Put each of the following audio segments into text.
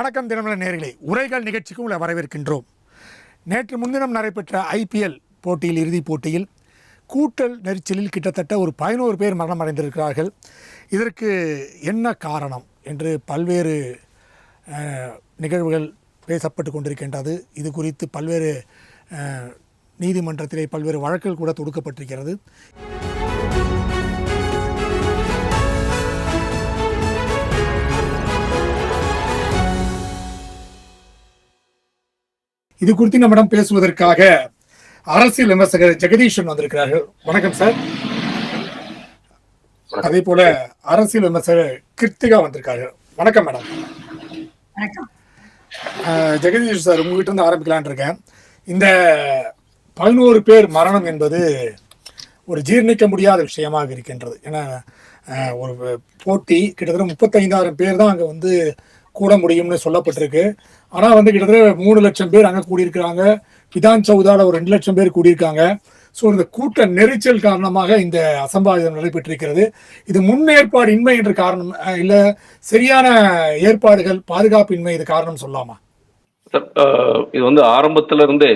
வணக்கம் தினமல நேர்களே. உரைகள் நிகழ்ச்சிக்கு உங்களை வரவேற்கின்றோம். நேற்று முன்தினம் நடைபெற்ற ஐபிஎல் போட்டியில் இறுதிப் போட்டியில் கூட்டல் நெரிச்சலில் கிட்டத்தட்ட ஒரு பதினோரு பேர் மரணம் அடைந்திருக்கிறார்கள் இதற்கு என்ன காரணம் என்று பல்வேறு நிகழ்வுகள் பேசப்பட்டு கொண்டிருக்கின்றது. இது குறித்து பல்வேறு நீதிமன்றத்திலே பல்வேறு வழக்குகள் கூட தொடுக்கப்பட்டிருக்கிறது. இது குறித்து நம்மிடம் பேசுவதற்காக அரசியல் விமர்சகர் ஜெகதீஷன் வந்திருக்கிறார்கள். வணக்கம் சார். அதே போல அரசியல் விமர்சகர் கிருத்திகா வந்திருக்கார்கள். வணக்கம் மேடம். ஜெகதீஷ் சார் உங்ககிட்ட இருந்து ஆரம்பிக்கலாம்னு இருக்கேன். இந்த பதினோரு பேர் மரணம் என்பது ஒரு ஜீர்ணிக்க முடியாத விஷயமாக இருக்கின்றது. ஏன்னா ஒரு போட்டி கிட்டத்தட்ட முப்பத்தைந்தாயிரம் பேர் தான் அங்கே வந்து கூட முடியும்னு சொல்லப்பட்டிருக்கு. ஆனால் வந்து கிட்டத்தட்ட மூணு லட்சம் பேர் அங்கே கூடியிருக்கிறாங்க. விதான் சவுதாவில் ஒரு ரெண்டு லட்சம் பேர் கூடியிருக்காங்க. ஸோ இந்த கூட்ட நெரிச்சல் காரணமாக இந்த அசம்பாவிதம் நடைபெற்றிருக்கிறது. இது முன்னேற்பாடு இன்மை என்ற காரணம் இல்லை சரியான ஏற்பாடுகள் பாதுகாப்பின்மை இது காரணம் சொல்லலாமா? இது வந்து ஆரம்பத்துல இருந்தே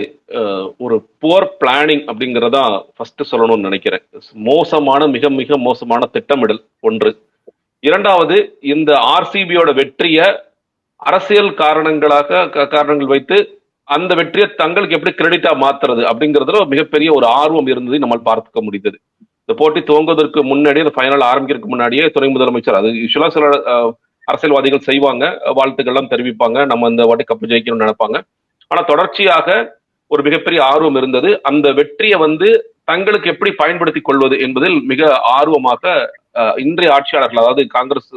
ஒரு புவர் பிளானிங் அப்படிங்கிறதா ஃபர்ஸ்ட் சொல்லணும்னு நினைக்கிறேன். மோசமான மிக மிக மோசமான திட்டமிடல் ஒன்று. இரண்டாவது இந்த ஆர்சிபியோட வெற்றியை அரசியல் காரணங்களாக க- காரணங்கள் வைத்து அந்த வெற்றியை தங்களுக்கு எப்படி கிரெடிட்டா மாத்துறது அப்படிங்கிறதுல மிகப்பெரிய ஒரு ஆர்வம் இருந்ததை நம்ம பார்த்துக்க முடிந்தது. இந்த போட்டி துவங்குவதற்கு முன்னாடியே இந்த ஃபைனல் ஆரம்பிக்கிறதுக்கு முன்னாடியே துணை முதலமைச்சர் அது யூஸ்வலா சில அரசியல்வாதிகள் செய்வாங்க வாழ்த்துக்கள்லாம் தெரிவிப்பாங்க நம்ம இந்த வாட்டி கப்பு ஜெயிக்கணும்னு நினைப்பாங்க. ஆனா தொடர்ச்சியாக ஒரு மிகப்பெரிய ஆர்வம் இருந்தது. அந்த வெற்றியை வந்து தங்களுக்கு எப்படி பயன்படுத்தி கொள்வது என்பதில் மிக ஆர்வமாக இன்றைய ஆட்சியாளர்கள் அதாவது காங்கிரஸ்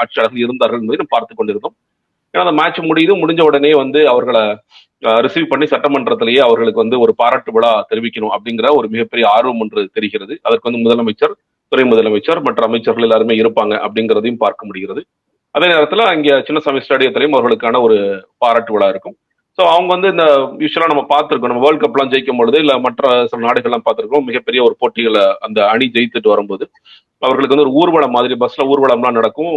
ஆட்சியாளர்கள் இருந்தார்கள் என்பதை பார்த்து கொண்டிருந்தோம். ஏன்னா அந்த மேட்ச் முடியுது முடிஞ்ச உடனே வந்து அவர்களை ரிசீவ் பண்ணி சட்டமன்றத்திலேயே அவர்களுக்கு வந்து ஒரு பாராட்டு விழா தெரிவிக்கணும் அப்படிங்கிற ஒரு மிகப்பெரிய ஆர்வம் ஒன்று தெரிகிறது. அதற்கு வந்து முதலமைச்சர் துணை முதலமைச்சர் மற்ற அமைச்சர்கள் எல்லாருமே இருப்பாங்க அப்படிங்கிறதையும் பார்க்க முடிகிறது. அதே நேரத்துல அங்கே சின்னசாமி ஸ்டேடியத்திலையும் அவர்களுக்கான ஒரு பாராட்டு விழா இருக்கும். ஸோ அவங்க வந்து இந்த யூஸ்வலா நம்ம பார்த்துருக்கோம். நம்ம வேர்ல்ட் கப்லாம் ஜெயிக்கும் பொழுது இல்ல மற்ற சில நாடுகள்லாம் பார்த்துருக்கோம். மிகப்பெரிய ஒரு போட்டிகளை அந்த அணி ஜெயித்துட்டு வரும்போது. அவர்களுக்கு வந்து ஒரு ஊர்வலம் மாதிரி பஸ்ல ஊர்வலம்லாம் நடக்கும்.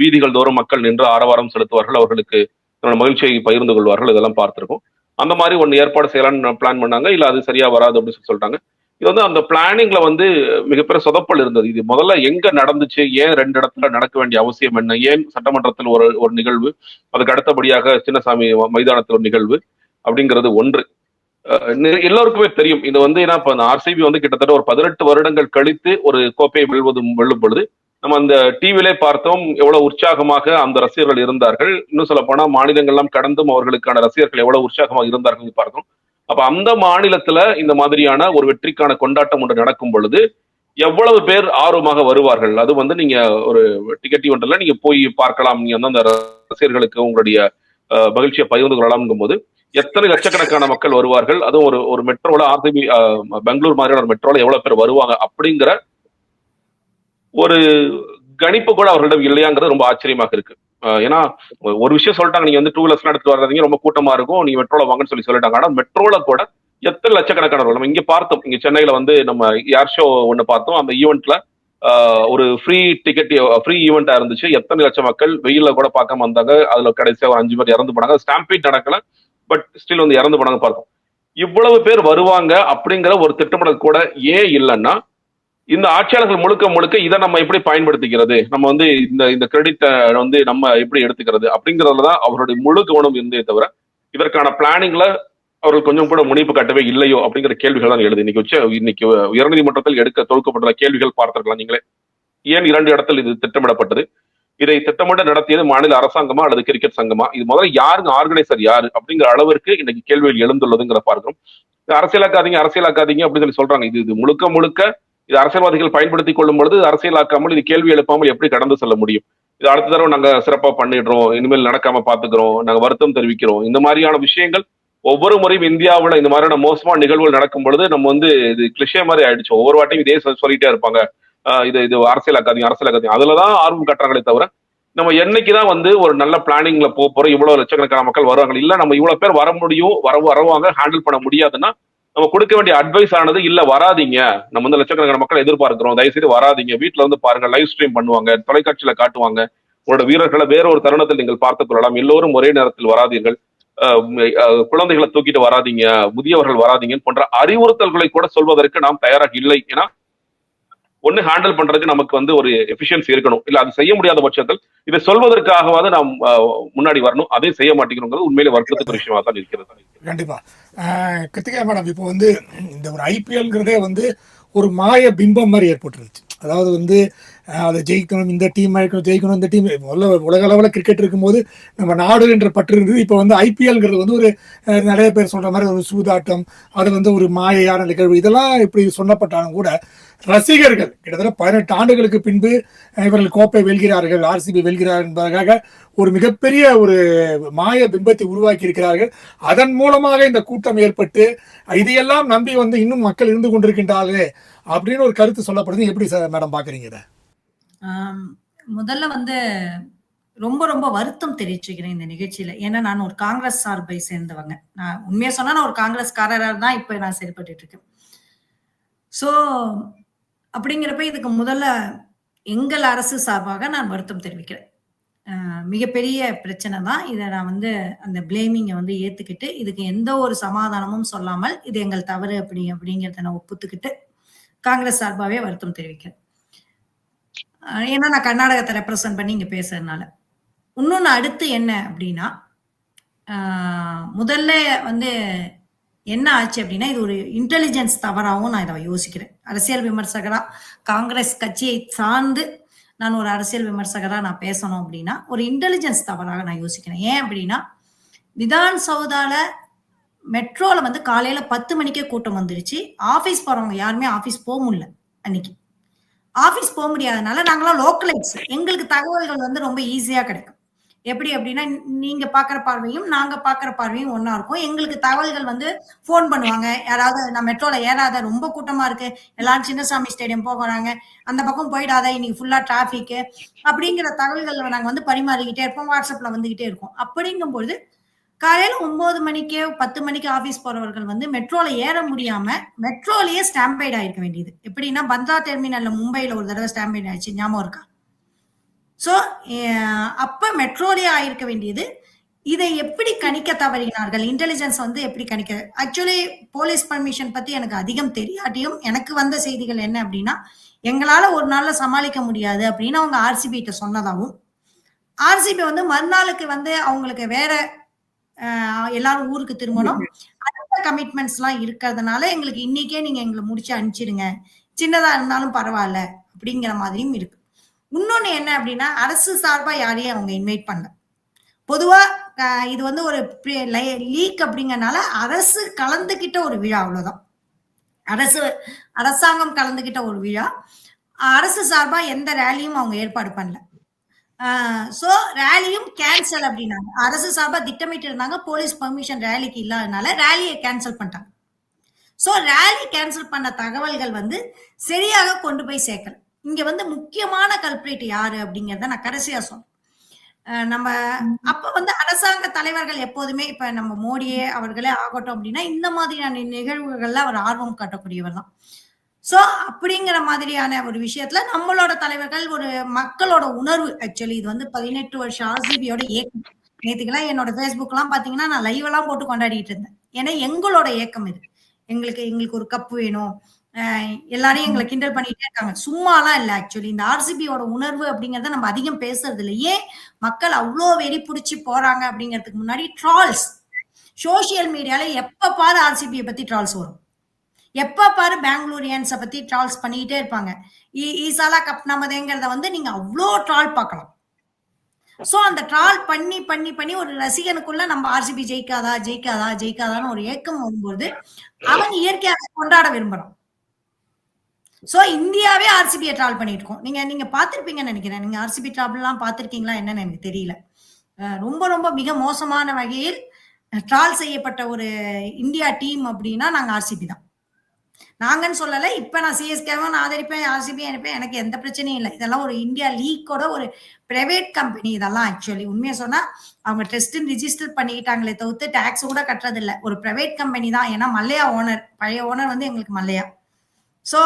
வீதிகள் தோறும் மக்கள் நின்று ஆரவாரம் செலுத்துவார்கள். அவர்களுக்கு தன்னோட மகிழ்ச்சியை பகிர்ந்து கொள்வார்கள். இதெல்லாம் பார்த்துருக்கோம். அந்த மாதிரி ஒன்று ஏற்பாடு செய்யலாம்னு பிளான் பண்ணாங்க. இல்லை அது சரியா வராது அப்படின்னு சொல்லி சொல்லிட்டாங்க. இது வந்து அந்த பிளானிங்ல வந்து மிகப்பெரிய சொதப்பல் இருந்தது. இது முதல்ல எங்க நடந்துச்சு? ஏன் ரெண்டு இடத்துல நடக்க வேண்டிய அவசியம் என்ன? ஏன் சட்டமன்றத்தில் ஒரு ஒரு நிகழ்வு? அதுக்கு அடுத்தபடியாக சின்னசாமி மைதானத்தில் ஒரு நிகழ்வு? அப்படிங்கிறது ஒன்று. எல்லோருக்குமே தெரியும். இது வந்து ஏன்னா இப்ப ஆர்சிபி வந்து கிட்டத்தட்ட ஒரு பதினெட்டு வருடங்கள் கழித்து ஒரு கோப்பையை வெல்வது வெல்லும் பொழுது நம்ம அந்த டிவிலே பார்த்தோம் எவ்வளவு உற்சாகமாக அந்த ரசிகர்கள் இருந்தார்கள். இன்னும் சொல்ல போனா மாநிலங்கள்லாம் கடந்தும் அவர்களுக்கான ரசிகர்கள் எவ்வளவு உற்சாகமாக இருந்தார்கள் பார்த்தோம். அப்ப அந்த மாநிலத்துல இந்த மாதிரியான ஒரு வெற்றிக்கான கொண்டாட்டம் ஒன்று நடக்கும் பொழுது எவ்வளவு பேர் ஆர்வமாக வருவார்கள்? அது வந்து நீங்க ஒரு டிக்கெட் ஒன்றில் நீங்க போய் பார்க்கலாம். நீங்க வந்து அந்த ரசிகர்களுக்கு உங்களுடைய மகிழ்ச்சியை பகிர்ந்து கொள்ளலாம்ங்கும் போது எத்தனை லட்சக்கணக்கான மக்கள் வருவார்கள்? அதுவும் ஒரு ஒரு மெட்ரோல ஆர்சிபி பெங்களூர் மாதிரியான ஒரு மெட்ரோல எவ்வளவு பேர் வருவாங்க அப்படிங்கிற ஒரு கணிப்பு கூட அவர்களிடம் இல்லையாங்கிறது ரொம்ப ஆச்சரியமாக இருக்கு. ஏன்னா ஒரு விஷயம் சொல்லிட்டாங்க நீங்க வந்து டூ வீலர்ஸ் எடுத்து வர்றீங்க ரொம்ப கூட்டமா இருக்கும் நீங்க மெட்ரோல வாங்கன்னு சொல்லி சொல்லிட்டாங்க. ஆனா மெட்ரோல கூட எத்தனை லட்சக்கணக்கான நம்ம இங்க பார்த்தோம் இங்க சென்னையில வந்து நம்ம ஏர் ஷோ ஒண்ணு பார்த்தோம் அந்த ஈவெண்ட்ல ஒரு ஃப்ரீ டிக்கெட் ஃப்ரீ ஈவெண்டா இருந்துச்சு. எத்தனை லட்சம் மக்கள் வெயில்ல கூட பார்க்காம வந்தாங்க. அதுல கடைசியா ஒரு அஞ்சு பேர் இறந்து போனாங்க. ஸ்டாம்பீட் நடக்கல. பட் ஸ்டில் வந்து இறந்து போனாங்க பார்த்தோம். இவ்வளவு பேர் வருவாங்க அப்படிங்கிற ஒரு திட்டமிடல் கூட ஏன் இல்லைன்னா இந்த ஆட்சியாளர்கள் முழுக்க முழுக்க இதை நம்ம எப்படி பயன்படுத்திக்கிறது? நம்ம வந்து இந்த இந்த கிரெடிட்டை வந்து நம்ம எப்படி எடுத்துக்கிறது? அப்படிங்கிறதுல தான் அவருடைய முழு கவனம் இருந்தே தவிர இதற்கான பிளானிங்ல அவர்கள் கொஞ்சம் கூட முனைப்பு காட்டவே இல்லையோ அப்படிங்கிற கேள்விகள் தான் எழுது. இன்னைக்கு உச்ச இன்னைக்கு உயர்நீதிமன்றத்தில் எடுக்க தொகுக்கப்பட்டுள்ள கேள்விகள் பார்த்திருக்கலாம் நீங்களே. ஏன் இரண்டு இடத்தில் இது திட்டமிடப்பட்டது? இதை திட்டமிட நடத்தியது மாநில அரசாங்கமா அல்லது கிரிக்கெட் சங்கமா? இது முதல்ல யாருங்க ஆர்கனைசர் யாரு? அப்படிங்கிற அளவிற்கு இன்னைக்கு கேள்விகள் எழுந்துள்ளதுங்கிற பார்க்கிறோம். அரசியலாக்காதீங்க அரசியலாக்காதீங்க அப்படின்னு சொல்லி சொல்றாங்க. இது இது முழுக்க முழுக்க இது அரசியல்வாதிகள் பயன்படுத்திக் கொள்ளும் பொழுது அரசியலாக்காமல் இது கேள்வி எழுப்பாமல் எப்படி கடந்து செல்ல முடியும்? இது அடுத்த தடவை நாங்க சிறப்பா பண்ணிடுறோம். இனிமேல் நடக்காம பாத்துக்கிறோம் நாங்க வருத்தம் தெரிவிக்கிறோம். இந்த மாதிரியான விஷயங்கள் ஒவ்வொரு முறையும் இந்தியாவில் இந்த மாதிரியான மோசமான நிகழ்வுகள் நடக்கும் பொழுது நம்ம வந்து இது கிளிஷே மாதிரி ஆயிடுச்சு. ஒவ்வொரு வாட்டியும் இதே சொல்லிட்டே இருப்பாங்க. ஆஹ் இது இது அரசியலாக்காதீங்க அரசியலாக்காதீங்க அதுலதான் ஆர்வம் கட்டுறாங்களே தவிர நம்ம என்னைக்குதான் வந்து ஒரு நல்ல பிளானிங்ல போக போறோம் இவ்வளவு லட்சக்கணக்கான மக்கள் வருவாங்க இல்ல நம்ம இவ்வளவு பேர் வர முடியும் வர வரவாங்க ஹேண்டில் பண்ண முடியாதுன்னா நம்ம கொடுக்க வேண்டிய அட்வைஸ் ஆனது இல்ல வராதீங்க. நம்ம வந்து லட்சக்கணக்கான மக்கள் எதிர்பார்க்கிறோம். தயவுசெய்து வராதீங்க. வீட்டுல வந்து பாருங்க லைவ் ஸ்ட்ரீம் பண்ணுவாங்க தொலைக்காட்சியில காட்டுவாங்க. உங்களோட வீரர்களை வேற ஒரு தருணத்தில் நீங்கள் பார்த்துக் கொள்ளலாம். எல்லோரும் ஒரே நேரத்தில் வராதீர்கள். அஹ் குழந்தைகளை தூக்கிட்டு வராதீங்க முதியவர்கள் வராதீங்க போன்ற அறிவுறுத்தல்களை கூட சொல்வதற்கு நாம் தயாராக இல்லை. ஏன்னா ஒண்ணு ஹேண்டில் பண்றதுக்கு நமக்கு வந்து ஒரு எஃபிஷியன்சி இருக்கணும். இல்ல அது செய்ய முடியாத பட்சத்தில் இதை சொல்வதற்காகவாது நாம் முன்னாடி வரணும். அதையும் செய்ய மாட்டேங்கிறோங்கிறது உண்மையிலே வருத்தத்துக்கு ஒரு விஷயமா தான் இருக்கிறது. கண்டிப்பா. கிருத்திகா மேடம் இப்போ வந்து இந்த ஒரு ஐபிஎல்ங்கிறதே வந்து ஒரு மாய பிம்பம் மாதிரி ஏற்பட்டுருச்சு அதாவது வந்து அதை ஜெயிக்கணும் இந்த டீம் ஜெயிக்கணும் இந்த டீம் முதல்ல உலக அளவில் கிரிக்கெட் இருக்கும்போது நம்ம நாடு என்ற பற்று இருந்தது இப்போ வந்து ஐபிஎல்ங்கிறது வந்து ஒரு நிறைய பேர் சொல்ற மாதிரி ஒரு சூதாட்டம் அது வந்து ஒரு மாயையான நிகழ்வு. இதெல்லாம் இப்படி சொல்லப்பட்டாலும் கூட ரசிகர்கள் கிட்டத்தட்ட பதினெட்டு ஆண்டுகளுக்கு பின்பு இவர்கள் கோப்பை வெல்கிறார்கள் ஆர்சிபி வெல்கிறார் என்பதற்காக ஒரு மிகப்பெரிய ஒரு மாய பிம்பத்தை உருவாக்கி இருக்கிறார்கள் அதன் மூலமாக இந்த கூட்டம் ஏற்பட்டு இதையெல்லாம் நம்பி வந்து இன்னும் மக்கள் இருந்து கொண்டிருக்கின்றார்களே அப்படின்னு ஒரு கருத்து சொல்லப்படுது. எப்படி சார் மேடம் பாக்குறீங்க இதை? முதல்ல வந்து ரொம்ப ரொம்ப வருத்தம் தெரிவிச்சுக்கிறேன் இந்த நிகழ்ச்சியில. ஏன்னா நான் ஒரு காங்கிரஸ் சார்பை சேர்ந்தவங்க. நான் உண்மையா சொன்னா நான் ஒரு காங்கிரஸ்காரராக தான் இப்ப நான் செயல்பட்டு இருக்கேன். ஸோ அப்படிங்கிறப்ப இதுக்கு முதல்ல எங்கள் அரசு சார்பாக நான் வருத்தம் தெரிவிக்கிறேன். மிகப்பெரிய பிரச்சனை தான். இதை நான் வந்து அந்த பிளேமிங்கை வந்து ஏத்துக்கிட்டு இதுக்கு எந்த ஒரு சமாதானமும் சொல்லாமல் இது எங்கள் தவறு அப்படி அப்படிங்கிறத நான் ஒப்புத்துக்கிட்டு காங்கிரஸ் சார்பாகவே வருத்தம் தெரிவிக்கிறேன். ஏன்னா நான் கர்நாடகத்தை ரெப்ரசன்ட் பண்ணி இங்க பேசுறதுனால. இன்னொன்னு அடுத்து என்ன அப்படின்னா முதல்ல வந்து என்ன ஆச்சு அப்படின்னா இது ஒரு இன்டெலிஜென்ஸ் தவறாகவும் நான் இதை யோசிக்கிறேன். அரசியல் விமர்சகரா காங்கிரஸ் கட்சியை சார்ந்து நான் ஒரு அரசியல் விமர்சகரா நான் பேசணும் அப்படின்னா ஒரு இன்டெலிஜென்ஸ் தவறாக நான் யோசிக்கிறேன். ஏன் அப்படின்னா விதான் சௌதால மெட்ரோல வந்து காலையில பத்து மணிக்கே கூட்டம் வந்துருச்சு. ஆபீஸ் போறவங்க யாருமே ஆபீஸ் போக முடியல அன்னைக்கு. ஆஃபீஸ் போக முடியாதனால நாங்களாம் லோக்கலைஸ் எங்களுக்கு தகவல்கள் வந்து ரொம்ப ஈஸியாக கிடைக்கும். எப்படி அப்படின்னா நீங்க பாக்குற பார்வையும் நாங்க பாக்குற பார்வையும் ஒன்னா இருக்கும். எங்களுக்கு தகவல்கள் வந்து ஃபோன் பண்ணுவாங்க. யாராவது நான் மெட்ரோல ஏறாத ரொம்ப கூட்டமா இருக்கு. எல்லாரும் சின்னசாமி ஸ்டேடியம் போகிறாங்க அந்த பக்கம் போயிடாத இன்னைக்கு ஃபுல்லா டிராபிக் அப்படிங்கிற தகவல்கள் நாங்க வந்து பரிமாறிக்கிட்டே இருப்போம். வாட்ஸ்அப்ல வந்துகிட்டே இருக்கோம் அப்படிங்கும்போது காலையில ஒன்பது மணிக்கே பத்து மணிக்கு ஆபீஸ் போறவர்கள் வந்து மெட்ரோல ஏற முடியாம மெட்ரோலயே ஸ்டாம்பைட் ஆயிருக்க வேண்டியது. எப்படின்னா பந்த்ரா டெர்மினல்ல மும்பைல ஒரு தடவை ஸ்டாம்பைட் ஆயிடுச்சு. ஞாபகம் இருக்கா? சோ அப்ப மெட்ரோலயே ஆயிருக்க வேண்டியது. இதை எப்படி கணிக்க தவறினார்கள்? இன்டெலிஜென்ஸ் வந்து எப்படி கணிக்க ஆக்சுவலி போலீஸ் பர்மிஷன் பத்தி எனக்கு அதிகம் தெரியாட்டியும் எனக்கு வந்த செய்திகள் என்ன அப்படின்னா எங்களால ஒரு நாள்ல சமாளிக்க முடியாது அப்படின்னு அவங்க ஆர்சிபி கிட்ட சொன்னதாகவும் ஆர்சிபி வந்து மறுநாளுக்கு வந்து அவங்களுக்கு வேற எல்லாரும் ஊருக்கு திரும்பணும். அடுத்த கமிட்மெண்ட்ஸ் எல்லாம் இருக்கிறதுனால எங்களுக்கு இன்னைக்கே நீங்க எங்களை முடிச்சு அனுப்பிச்சிடுங்க சின்னதா இருந்தாலும் பரவாயில்ல அப்படிங்கிற மாதிரியும் இருக்கு. இன்னொன்னு என்ன அப்படின்னா அரசு சார்பா யாரையும் அவங்க இன்வைட் பண்ணல. பொதுவா இது வந்து ஒரு லீக் அப்படிங்கறனால அரசு கலந்துகிட்ட ஒரு விழா அவ்வளவுதான். அரசு அரசாங்கம் கலந்துகிட்ட ஒரு விழா. அரசு சார்பா எந்த ரேலியும் அவங்க ஏற்பாடு பண்ணல. ஸோ ரேலியும் கேன்சல் அப்படின்னாங்க. அரசு சார்பா திட்டமிட்டு இருந்தாங்க போலீஸ் பர்மிஷன் ரேலிக்கு இல்லாதனால ரேலியை கேன்சல் பண்ணிட்டாங்க. ஸோ ரேலி கேன்சல் பண்ண தகவல்கள் வந்து சரியாக கொண்டு போய் சேர்க்கல. இங்க வந்து முக்கியமான கல்பிரேட் யாரு அப்படிங்கறத நான் கடைசியா சொல்றேன். நம்ம அப்ப வந்து அரசாங்க தலைவர்கள் எப்போதுமே இப்ப நம்ம மோடியே அவர்களே ஆகட்டும் அப்படின்னா இந்த மாதிரியான நிகழ்வுகள்ல அவர் ஆர்வம் காட்டக்கூடியவர் தான். சோ அப்படிங்கிற மாதிரியான ஒரு விஷயத்துல நம்மளோட தலைவர்கள் ஒரு மக்களோட உணர்வு ஆக்சுவலி இது வந்து பதினெட்டு வருஷம் ஆர்சிபியோட ஏக்கம் நேத்துக்கெல்லாம் என்னோட ஃபேஸ்புக் எல்லாம் பாத்தீங்கன்னா நான் லைவ் எல்லாம் போட்டு கொண்டாடிட்டு இருந்தேன். ஏன்னா எங்களோட ஏக்கம் இது. எங்களுக்கு எங்களுக்கு ஒரு கப் வேணும். எல்லாரையும் எங்களை கிண்டல் பண்ணிட்டே இருக்காங்க. சும்மாலாம் இல்ல ஆக்சுவலி இந்த ஆர்சிபியோட உணர்வு அப்படிங்கறத நம்ம அதிகம் பேசுறது இல்லை. ஏன்? மக்கள் அவ்வளோ வெறி பிடிச்சி போறாங்க அப்படிங்கிறதுக்கு முன்னாடி ட்ரால்ஸ் சோசியல் மீடியால எப்ப பாரு ஆர்சிபியை பத்தி ட்ரால்ஸ் வரும். எப்ப பாரு பெங்களூரியன்ஸை பத்தி ட்ரால்ஸ் பண்ணிக்கிட்டே இருப்பாங்க. ஈசாலா கப் நமதேங்கிறத வந்து நீங்க அவ்வளோ ட்ரால் பார்க்கலாம். சோ அந்த ட்ரால் பண்ணி பண்ணி பண்ணி ஒரு ரசிகனுக்குள்ள நம்ம ஆர்சிபி ஜெயிக்காதா ஜெயிக்காதா ஜெயிக்காதான்னு ஒரு ஏக்கம் வரும்போது அவன் இயற்கையாக கொண்டாட விரும்புறான். சோ இந்தியாவே ஆர்சிபியை ட்ரால் பண்ணிட்டு இருக்கோம். நீங்க நீங்க பாத்திருப்பீங்கன்னு நினைக்கிறேன். நீங்க ஆர்சிபி ட்ரால் பார்த்துருக்கீங்களா பாத்திருக்கீங்களா என்னன்னு எனக்கு தெரியல. ரொம்ப ரொம்ப மிக மோசமான வகையில் ட்ரால் செய்யப்பட்ட ஒரு இந்தியா டீம் அப்படின்னா நாங்க ஆர்சிபி தான். நாங்கன்னு சொல்லலை இப்போ நான் சிஎஸ்கேவும் நான் ஆதரிப்பேன் ஆர்சிபி அனுப்பேன் எனக்கு எந்த பிரச்சனையும் இல்லை. இதெல்லாம் ஒரு இந்தியா லீக்கோட ஒரு பிரைவேட் கம்பெனி இதெல்லாம் ஆக்சுவலி உண்மையை சொன்னால் அவங்க டெஸ்ட் ரிஜிஸ்டர் பண்ணிக்கிட்டாங்களே தவிர்த்து டேக்ஸ் கூட கட்டுறது ஒரு பிரைவேட் கம்பெனி தான். ஏன்னா மல்லையா ஓனர் பழைய ஓனர் வந்து எங்களுக்கு மல்லையா? ஸோ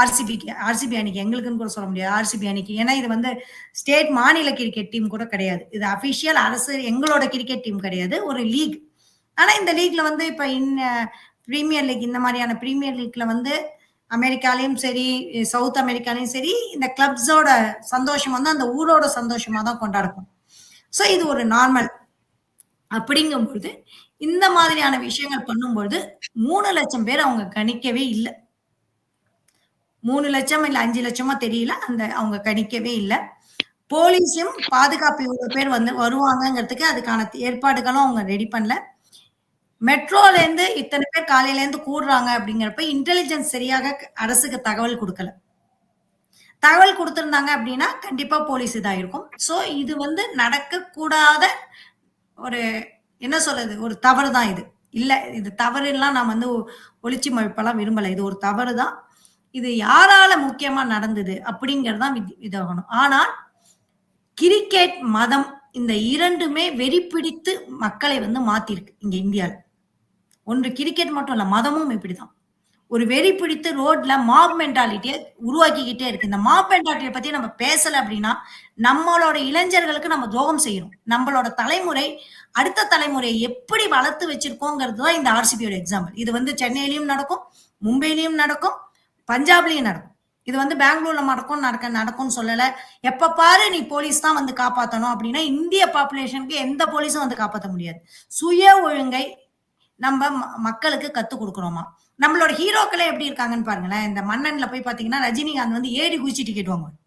ஆர்சிபிக்கு ஆர்சிபி அணிக்கு எங்களுக்குன்னு கூட சொல்ல முடியாது. ஆர்சிபி அணிக்கு ஏன்னா இது வந்து ஸ்டேட் மாநில கிரிக்கெட் டீம் கூட கிடையாது. இது அஃபிஷியல் அரசு எங்களோட கிரிக்கெட் டீம் கிடையாது. ஒரு லீக் ஆனால் இந்த லீக்ல வந்து இப்போ இன்ன ப்ரீமியர் லீக் இந்த மாதிரியான பிரீமியர் லீக்ல வந்து அமெரிக்காலையும் சரி சவுத் அமெரிக்காலையும் சரி இந்த கிளப்ஸோட சந்தோஷம் வந்து அந்த ஊரோட சந்தோஷமா தான் கொண்டாடுவோம் ஸோ இது ஒரு நார்மல் அப்படிங்கும்பொழுது இந்த மாதிரியான விஷயங்கள் பண்ணும்பொழுது மூணு லட்சம் பேர் அவங்க கணிக்கவே இல்லை. மூணு லட்சம் இல்லை அஞ்சு லட்சமா தெரியல அந்த அவங்க கணிக்கவே இல்லை. போலீஸும் பாதுகாப்பு இவ்வளோ பேர் வந்து வருவாங்கங்கிறதுக்கு அதுக்கான ஏற்பாடுகளும் அவங்க ரெடி பண்ணல. மெட்ரோல இருந்து இத்தனை பேர் காலையில இருந்து கூடுறாங்க அப்படிங்கிறப்ப இன்டெலிஜென்ஸ் சரியாக அரசுக்கு தகவல் கொடுக்கல. தகவல் கொடுத்திருந்தாங்க அப்படின்னா கண்டிப்பா போலீஸ் இதாயிருக்கும். சோ இது வந்து நடக்க கூடாத ஒரு என்ன சொல்றது ஒரு தவறு தான் இது. இல்ல இது தவறுலாம் நான் வந்து ஒளிச்சி மழுப்பெல்லாம் விரும்பல. இது ஒரு தவறு தான் இது யாரால முக்கியமா நடந்தது அப்படிங்கறதுதான் இதாகணும் ஆனால் கிரிக்கெட் மதம் இந்த இரண்டுமே வெறி பிடித்து மக்களை வந்து மாத்திருக்கு இங்க இந்தியாவில் ஒன்று கிரிக்கெட் மட்டும் இல்ல மதமும் இப்படிதான். ஒரு வெறி பிடித்து ரோட்ல மாப் மென்டாலிட்டியை உருவாக்கிக்கிட்டே இருக்கு. இந்த மாப் மென்டாலிட்டியை பத்தி நம்ம பேசல அப்படின்னா நம்மளோட இளைஞர்களுக்கு நம்ம துரோகம் செய்யணும் நம்மளோட தலைமுறை அடுத்த தலைமுறையை எப்படி வளர்த்து வச்சிருக்கோங்கிறது தான் இந்த ஆர்சிபியோட எக்ஸாம்பிள் இது வந்து சென்னையிலயும் நடக்கும் மும்பையிலயும் நடக்கும் பஞ்சாப்லயும் நடக்கும். இது வந்து பெங்களூர்ல நடக்கும் நடக்க நடக்கும்னு சொல்லல. எப்ப பாரு நீ போலீஸ் தான் வந்து காப்பாத்தணும் அப்படின்னா இந்திய பாப்புலேஷனுக்கு எந்த போலீஸும் வந்து காப்பாற்ற முடியாது. சுய ஒழுங்கை நம்ம மக்களுக்கு கத்து கொடுக்குறோமா நம்மளோட ஹீரோக்களே எப்படி இருக்காங்கன்னு பாருங்களேன். இந்த மன்னன்ல போய் பாத்தீங்கன்னா ரஜினிகாந்த் வந்து ஏறி குதிச்சு டிக்கெட் வாங்குவாங்க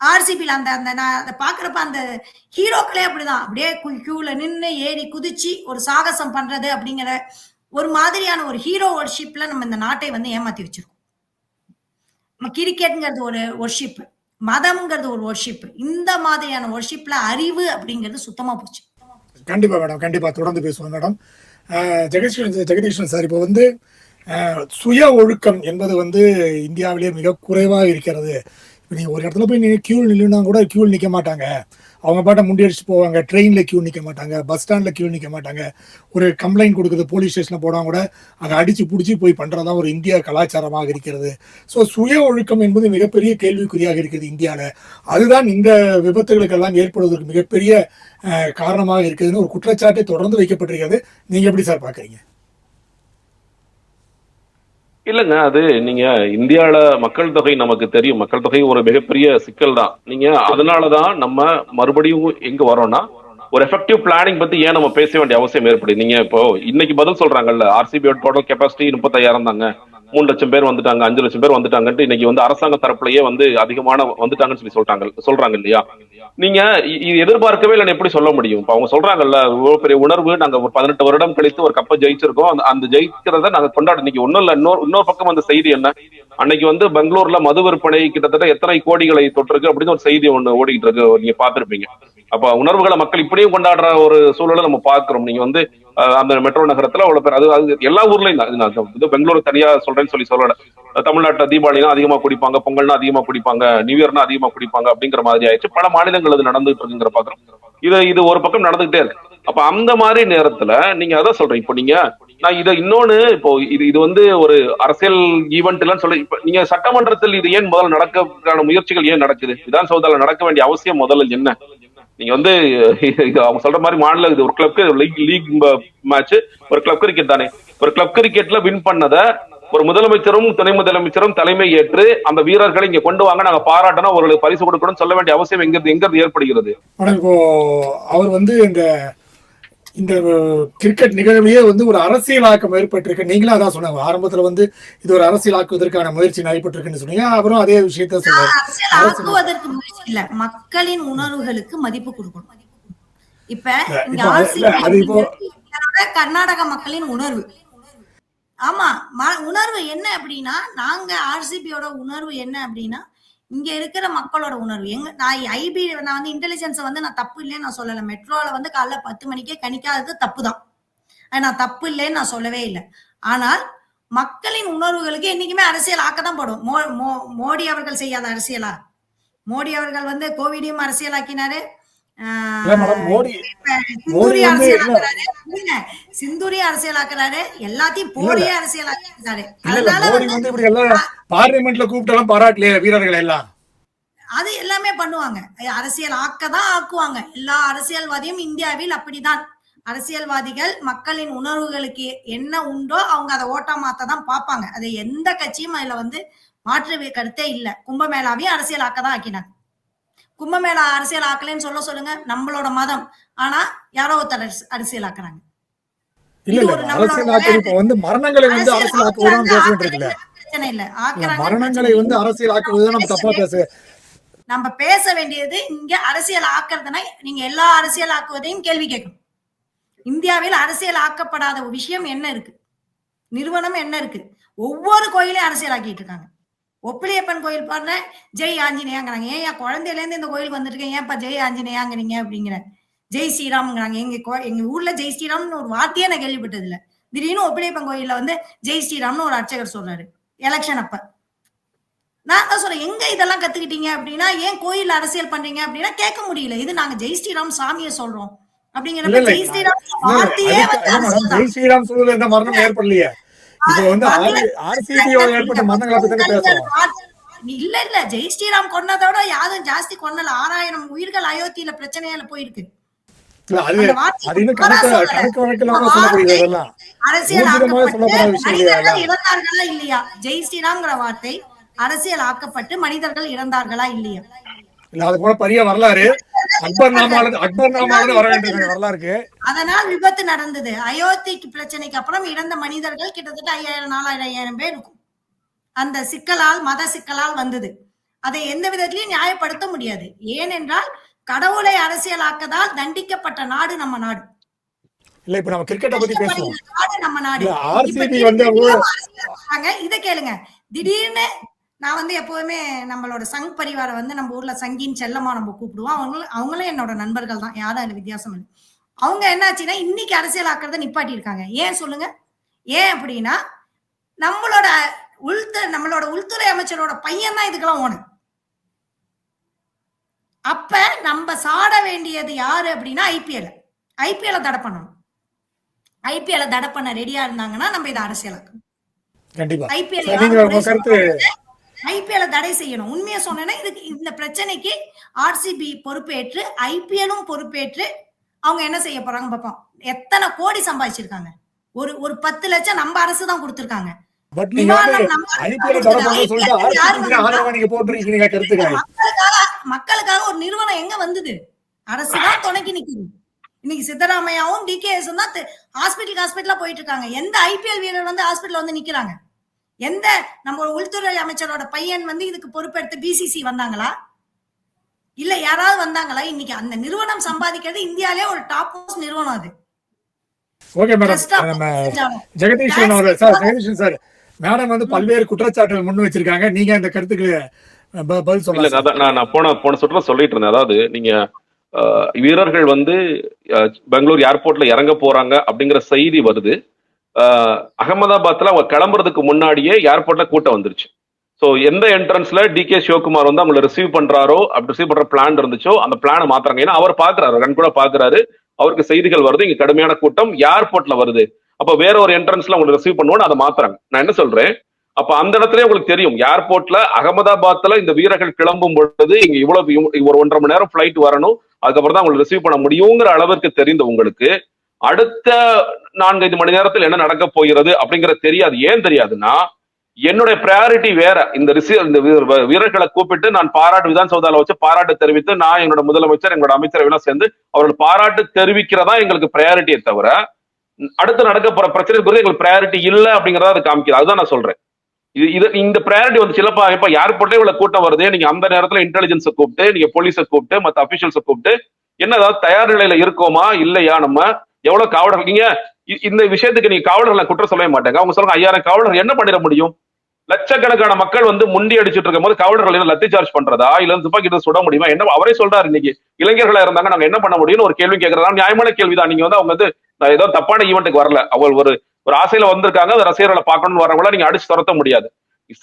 ஆர்சிபியில் அந்த அந்த நான் அதை பார்க்குறப்ப அந்த ஹீரோக்களே அப்படிதான். அப்படியே கியூவில் நின்று ஏறி குதிச்சு ஒரு சாகசம் பண்ணுறது அப்படிங்கிற ஒரு மாதிரியான ஒரு ஹீரோ ஒர்ஷிப்பில் நம்ம இந்த நாட்டை வந்து ஏமாற்றி வச்சிருக்கோம். கிரிக்கெட்ங்கிறது ஒரு ஒர்ஷிப்பு மதம்ங்கிறது ஒரு ஒர்ஷிப்பு இந்த மாதிரியான ஒர்ஷிப்பில் அறிவு அப்படிங்கிறது சுத்தமாக போச்சு. கண்டிப்பா மேடம் கண்டிப்பா தொடர்ந்து பேசுவோம் மேடம். ஜெகதீஸ்வரன் ஜெகதீஸ்வரன் சார் இப்போ வந்து சுய ஒழுக்கம் என்பது வந்து இந்தியாவிலேயே மிக குறைவாக இருக்கிறது. இப்போ நீங்கள் ஒரு இடத்துல போய் நீங்கள் கியூல் நில்லுனா கூட கியூல் நிற்க மாட்டாங்க. அவங்க பாட்டை முண்டியடிச்சு போவாங்க. ட்ரெயினில் கியூ நிற்க மாட்டாங்க. பஸ் ஸ்டாண்டில் கியூ நிற்க மாட்டாங்க. ஒரு கம்ப்ளைண்ட் கொடுக்குறது போலீஸ் ஸ்டேஷனில் போனால் கூட அங்கே அடித்து பிடிச்சி போய் பண்ணுறதா ஒரு இந்தியா கலாச்சாரமாக இருக்கிறது. ஸோ சுய ஒழுக்கம் என்பது மிகப்பெரிய கேள்விக்குறியாக இருக்கிறது இந்தியாவில் அதுதான் இந்த விபத்துகளுக்கெல்லாம் ஏற்படுவதற்கு மிகப்பெரிய காரணமாக இருக்குதுன்னு ஒரு குற்றச்சாட்டை தொடர்ந்து வைக்கப்பட்டிருக்கிறது. நீங்கள் எப்படி சார் பார்க்குறீங்க இல்லங்க அது நீங்க இந்தியாவில மக்கள் தொகை நமக்கு தெரியும். மக்கள் தொகை ஒரு மிகப்பெரிய சிக்கல் தான் நீங்க அதனாலதான் நம்ம மறுபடியும் எங்க வரோம்னா ஒரு எஃபெக்டிவ் பிளானிங் பத்தி ஏன் நம்ம பேச வேண்டிய அவசியம் ஏற்படுது? நீங்க இப்போ இன்னைக்கு பதில் சொல்றாங்கல்ல ஆர்சிபியோட டோட்டல் கெப்பாசிட்டி முப்பத்தாயிரம் தாங்க. மூணு லட்சம் பேர் வந்துட்டாங்க அஞ்சு லட்சம் பேர் வந்துட்டாங்கன்ட்டு இன்னைக்கு வந்து அரசாங்க தரப்புலயே வந்து அதிகமான வந்துட்டாங்கன்னு சொல்லி சொல்றாங்க சொல்றாங்க இல்லையா? நீங்க இது எதிர்பார்க்கவே இல்லை எப்படி சொல்ல முடியும்? இப்ப அவங்க சொல்றாங்கல்ல இவ்வளவு பெரிய உணர்வு நாங்க ஒரு பதினெட்டு வருடம் கழித்து ஒரு கப்பை ஜெயிச்சிருக்கோம் அந்த அந்த ஜெயிக்கிறத நாங்க கொண்டாடும் இன்னைக்கு ஒன்னும் இல்ல இன்னொரு இன்னொரு பக்கம் அந்த செய்தி என்ன? அன்னைக்கு வந்து பெங்களூர்ல மது விற்பனை கிட்டத்தட்ட எத்தனை கோடிகளை தொட்டிருக்கு அப்படின்னு ஒரு செய்தி ஒண்ணு ஓடிக்கிட்டு இருக்கு நீங்க பாத்திருப்பீங்க அப்ப உணர்வுகளை மக்கள் இப்படி அதையும் கொண்டாடுற ஒரு சூழலை நம்ம பாக்குறோம் நீங்க வந்து அந்த மெட்ரோ நகரத்துல அவ்வளவு பேர் அது அது எல்லா ஊர்லயும் தான் இது பெங்களூர் தனியா சொல்றேன்னு சொல்லி சொல்லல. தமிழ்நாட்டுல தீபாவளினா அதிகமா குடிப்பாங்க பொங்கல்னா அதிகமா குடிப்பாங்க நியூ இயர்னா அதிகமா குடிப்பாங்க அப்படிங்கிற மாதிரி ஆயிடுச்சு. பல மாநிலங்கள் அது நடந்துட்டு இருக்குங்கிற பாக்குறோம். இது இது ஒரு பக்கம் நடந்துகிட்டே இருக்கு. அப்ப அந்த மாதிரி நேரத்துல நீங்க அதான் சொல்றேன் இப்போ நீங்க நான் இதை இன்னொன்னு இப்போ இது இது வந்து ஒரு அரசியல் ஈவெண்ட் எல்லாம் சொல்ல இப்ப நீங்க சட்டமன்றத்தில் இது ஏன் முதல்ல நடக்கிறதுக்கான முயற்சிகள் ஏன் நடக்குது? விதான் சௌதால நடக்க வேண்டிய அவசியம் முதல்ல என்ன? நீங்க வந்து அவங்க சொல்ற மாதிரி மாநில இது ஒரு கிளப்க்கு லீக் லீக் மேட்ச் ஒரு கிளப் கிரிக்கெட் தானே. ஒரு கிளப் கிரிக்கெட்ல வின் பண்ணத ஒரு முதலமைச்சரும் துணை முதலமைச்சரும் தலைமை ஏற்று அந்த வீரர்களை இங்க கொண்டு வாங்க நாங்க பாராட்டணும் அவர்களுக்கு பரிசு கொடுக்கணும்னு சொல்ல வேண்டிய அவசியம் எங்க எங்க ஏற்படுகிறது? இப்போ அவர் வந்து இந்த இந்த கிரிக்கெட் நிகழ்வையே வந்து ஒரு அரசியலாக்கம் ஏற்பட்டிருக்கு. நீங்களும் அதான் சொன்னாங்க ஆரம்பத்துல வந்து இது ஒரு அரசியலாக்குவதற்கான முயற்சி நடைபெற்றிருக்குன்னு சொன்னீங்க. அப்புறம் அதே விஷயத்த இல்ல மக்களின் உணர்வுகளுக்கு மதிப்பு கொடுக்கணும். இப்ப கர்நாடக மக்களின் உணர்வு. ஆமா உணர்வு என்ன அப்படின்னா நாங்க ஆர்சிபியோட உணர்வு என்ன அப்படின்னா இங்க இருக்கிற மக்களோட உணர்வு. எங்க நான் ஐபி நான் வந்து இன்டெலிஜென்ஸை வந்து நான் தப்பு இல்லைன்னு நான் சொல்லலை. மெட்ரோல வந்து காலைல பத்து மணிக்கே கணிக்காதது தப்பு தான் நான் தப்பு இல்லைன்னு நான் சொல்லவே இல்லை. ஆனால் மக்களின் உணர்வுகளுக்கு என்னைக்குமே அரசியல் ஆக்கதான் படும். மோ மோ மோடி அவர்கள் செய்யாத அரசியலா? மோடி அவர்கள் வந்து கோவிடையும் அரசியலாக்கினாரு. சிந்தூரி அரசியலாக்குறாரு. எல்லாத்தையும் போலியே அரசியலாக்குறாரு. அதனால பார்லிமெண்ட்ல பாராட்டலையே வீரர்கள் எல்லாம். அது எல்லாமே பண்ணுவாங்க. அரசியல் ஆக்க தான் ஆக்குவாங்க. எல்லா அரசியல்வாதியும் இந்தியாவில் அப்படிதான். அரசியல்வாதிகள் மக்களின் உணர்வுகளுக்கு என்ன உண்டோ அவங்க அதை ஓட்டா மாத்த தான் பார்ப்பாங்க. அது எந்த கட்சியும் அதுல வந்து மாற்று கருத்தே இல்ல. கும்பமேளாவையும் அரசியல் ஆக்க தான் ஆக்கினாங்க. கும்பமேளா அரசியல் ஆக்கலைன்னு சொல்ல சொல்லுங்க நம்மளோட மதம். ஆனா யாரோ ஒருத்தர் அரசு- அரசியல் ஆக்குறாங்க நம்ம பேச வேண்டியது இங்க அரசியல் ஆக்குறதுனா நீங்க எல்லா அரசியல் ஆக்குவதையும் கேள்வி கேட்கணும். இந்தியாவில் அரசியல் ஆக்கப்படாத விஷயம் என்ன இருக்கு? நிறுவனம் என்ன இருக்கு? ஒவ்வொரு கோயிலையும் அரசியல் ஆக்கிட்டு இருக்காங்க. ஒப்பிலியப்பன் கோயில் பாருங்க. ஜெய் ஆஞ்சநேயாங்கிறாங்க. ஏன் என் குழந்தையில இருந்து இந்த கோயிலுக்கு வந்துருக்கேன் ஏன்ப்பா ஜெய் ஆஞ்சநேயாங்கிறீங்க அப்படிங்கிற ஜெய் ஸ்ரீராம்ங்கிறாங்க. எங்க எங்க ஊர்ல ஜெய் ஸ்ரீராம்னு ஒரு வார்த்தையே நான் கேள்விப்பட்டது இல்ல திடீர்னு ஒப்பிலியப்பன் கோயில்ல வந்து ஜெய் ஸ்ரீராம்னு ஒரு அர்ச்சகர் சொல்றாரு. எலெக்ஷன் அப்ப. நான் தான் சொல்றேன். எங்க இதெல்லாம் கத்துக்கிட்டீங்க அப்படின்னா ஏன் கோயில் அரசியல் பண்றீங்க அப்படின்னா கேட்க முடியல. இது நாங்க ஜெய் ஸ்ரீராம் சாமியை சொல்றோம். அப்படிங்கிறப்ப ஜெய் ஸ்ரீராம் வார்த்தையே வந்து ஜெய் ஸ்ரீராம் எந்த மரணம் ஏற்படலையே. இப்ப வந்து ஆர்சிபியோட ஏற்பட்ட மரணங்களை பத்தி தானே பேசுறோம். இல்ல இல்ல ஜெய் ஸ்ரீராம் கொன்னதோட யாரும் ஜாஸ்தி கொன்னல. ஆறாயிரம் உயிர்கள் அயோத்தியில பிரச்சனையால போயிருக்கு. அரசியல் இறந்தார்களா இல்லையா? ஜெய் ஸ்ரீராம்ங்கிற வார்த்தை அரசியல் ஆக்கப்பட்டு மனிதர்கள் இறந்தார்களா இல்லையா? இல்ல அது போல பெரிய வரலாறு. அக்பர் நாமால அக்பர் நாமால வர வேண்டிய வரலாறுக்கு. அதனால் விபத்து நடந்தது. அயோத்திக்கு பிரச்சனைக்கு அப்புறம் இறந்த மனிதர்கள் கிட்டத்தட்ட ஐயாயிரம் நாலாயிரம் ஐயாயிரம் பேர் இருக்கும். அந்த சிக்கலால் மத சிக்கலால் வந்தது. அதை எந்த விதத்திலையும் நியாயப்படுத்த முடியாது. ஏனென்றால் கடவுளை அரசியலாக்கதால் தண்டிக்கப்பட்ட நாடு நம்ம நாடு. இல்ல இப்ப நம்ம கிரிக்கெட்டை பத்தி பேசுவோம். நம்ம நாடு. இதை கேளுங்க. திடீர்னு நான் வந்து எப்பவுமே நம்மளோட சங் பரிவாரை வந்து நம்ம ஊர்ல சங்கின்னு செல்லமா நம்ம கூப்பிடுவோம். அவங்களும் அவங்களும் என்னோட நண்பர்கள் தான். யாரும் அதுல வித்தியாசம் இல்லை. அவங்க என்னாச்சுன்னா இன்னைக்கு அரசியல் ஆக்குறத நிப்பாட்டி இருக்காங்க. ஏன் சொல்லுங்க? ஏன் அப்படின்னா நம்மளோட உள்துறை நம்மளோட உள்துறை அமைச்சரோட பையன் தான் இதுக்கெல்லாம் ஓனர். அப்ப நம்ம சாட வேண்டியது யாரு அப்படின்னா ஐபிஎல் ஐபிஎல் தடை பண்ணணும். ஐபிஎல் தடை பண்ண ரெடியா இருந்தாங்கன்னா நம்ம இதை அரசியலாக்கணும் கண்டிப்பா. ஐபிஎல் கருத்து ஐபிஎல் தடை செய்யணும். உண்மையா சொன்னேன்னா இதுக்கு இந்த பிரச்சனைக்கு ஆர்சிபி பொறுப்பேற்று ஐபிஎல்லும் பொறுப்பேற்று அவங்க என்ன செய்ய போறாங்க பார்ப்போம். எத்தனை கோடி சம்பாதிச்சிருக்காங்க. ஒரு ஒரு பத்து லட்சம் நம்ம அரசு தான் கொடுத்திருக்காங்க. மக்களுக்காக ஒரு நிறுவனம் எங்க வந்தது? அரசு தான் துணைக்கு நிக்குது. இன்னைக்கு சித்தராமையாவும் டிகேஎஸ் தான் ஹாஸ்பிட்டல் ஹாஸ்பிட்டலா போயிட்டு இருக்காங்க. எந்த ஐபிஎல் வீரர் வந்து ஹாஸ்பிட்டல் வந்து நிக்கிறாங்க? எந்த நம்ம உள்துறை அமைச்சரோட பையன் வந்து இதுக்கு பொறுப்பெடுத்து பிசிசி வந்தாங்களா? இல்ல யாராவது வந்தாங்களா? இன்னைக்கு அந்த நிறுவனம் சம்பாதிக்கிறது இந்தியாலே ஒரு டாப் மோஸ்ட் நிறுவனம் அது. ஓகே மேடம் நம்ம. ஜெகதீஷன் அவர் சார் ஜெகதீஷன் சார் மேடம் வந்து பல்வேறு குற்றச்சாட்டுகள் முன் வச்சிருக்காங்க. நீங்க இந்த கருத்துக்கு பதில் நான் நான் போன போன சுற்றுல சொல்லிட்டு இருந்தேன். அதாவது நீங்க வீரர்கள் வந்து பெங்களூர் ஏர்போர்ட்ல இறங்க போறாங்க அப்படிங்கிற செய்தி வருது. அகமதாபாத்தில் அகமதாபாத்ல அவங்க கிளம்புறதுக்கு முன்னாடியே ஏர்போர்ட்ல கூட்டம் வந்துருச்சு. ஸோ எந்த என்ட்ரன்ஸ்ல டி கே சிவகுமார் வந்து அவங்களை ரிசீவ் பண்றாரோ அப்படி ரிசீவ் பண்ற பிளான் இருந்துச்சோ அந்த பிளானை மாத்துறாங்க. ஏன்னா அவர் பாக்குறாரு கண் கூட பாக்குறாரு. அவருக்கு செய்திகள் வருது இங்க கடுமையான கூட்டம் ஏர்போர்ட்ல வருது. அப்ப வேற ஒரு என்ட்ரன்ஸ்ல அவங்களை ரிசீவ் பண்ணுவோம் அதை மாத்துறாங்க. நான் என்ன சொல்றேன்? அப்ப அந்த இடத்துல உங்களுக்கு தெரியும் ஏர்போர்ட்ல அகமதாபாத்ல இந்த வீரர்கள் கிளம்பும் பொழுது இங்க இவ்வளவு ஒரு ஒன்றரை மணி நேரம் ஃபிளைட் வரணும். அதுக்கப்புறம் தான் உங்களுக்கு ரிசீவ் பண்ண முடியுங்கிற அளவிற்கு தெரிந்த உங்களுக்கு. அடுத்த நான்கைந்து மணி நேரத்தில் என்ன நடக்க போகிறது அப்படிங்கிறது தெரியாது. ஏன் தெரியாதுன்னா என்னுடைய ப்ரையாரிட்டி வேற. இந்த ரிசீவ் இந்த வீரர்களை கூப்பிட்டு நான் பாராட்டு விதான் சௌதால வச்சு பாராட்டு தெரிவித்து நான் என்னோட முதலமைச்சர் எங்களோட அமைச்சரவைலாம் சேர்ந்து அவர்கள் பாராட்டு தெரிவிக்கிறதா எங்களுக்கு ப்ரையாரிட்டியை தவிர அடுத்து நடக்க போற பிரச்சனை குறித்து எங்களுக்கு ப்ரையாரிட்டி இல்லை அப்படிங்கிறத அது காமிக்கிறது அதுதான் நான் சொல்றேன். இது இது இந்த ப்ரையாரிட்டி வந்து சிலப்பா இப்ப ஏர்போர்ட்ல இவ்வளவு கூட்டம் வருது. நீங்க அந்த நேரத்துல இன்டெலிஜென்ஸை கூப்பிட்டு நீங்க போலீஸை கூப்பிட்டு மத்த அபிஷியல்ஸை கூப்பிட்டு என்ன ஏதாவது தயார் நிலையில இருக்கோமா இல்லையா நம்ம எவ்வளவு காவலர்கள்? நீங்க இந்த விஷயத்துக்கு நீங்க காவலர்களை குற்றம் சொல்லவே மாட்டாங்க. அவங்க சொல்றாங்க ஐயாயிரம் காவலர்கள் என்ன பண்ணிட முடியும்? லட்சக்கணக்கான மக்கள் வந்து முண்டி அடிச்சிட்டு இருக்கும் போது காவலர்கள் என்ன லத்தி சார்ஜ் பண்றதா? இல்ல துப்பாக்கி சுட முடியுமா? என்ன அவரே சொல்றாரு இன்னைக்கு. இளைஞர்களா இருந்தாங்க நாங்க என்ன பண்ண முடியும்னு ஒரு கேள்வி கேட்கறதா நியாயமான கேள்விதான். நீங்க வந்து அவங்க வந்து நான் ஏதோ தப்பான ஈவெண்ட்டுக்கு வரல. அவர் ஒரு ஒரு ஆசையில வந்திருக்காங்க அதை ரசிகர்களை பார்க்கணும்னு வரவங்கள நீங்க அடிச்சு துரத்த முடியாது.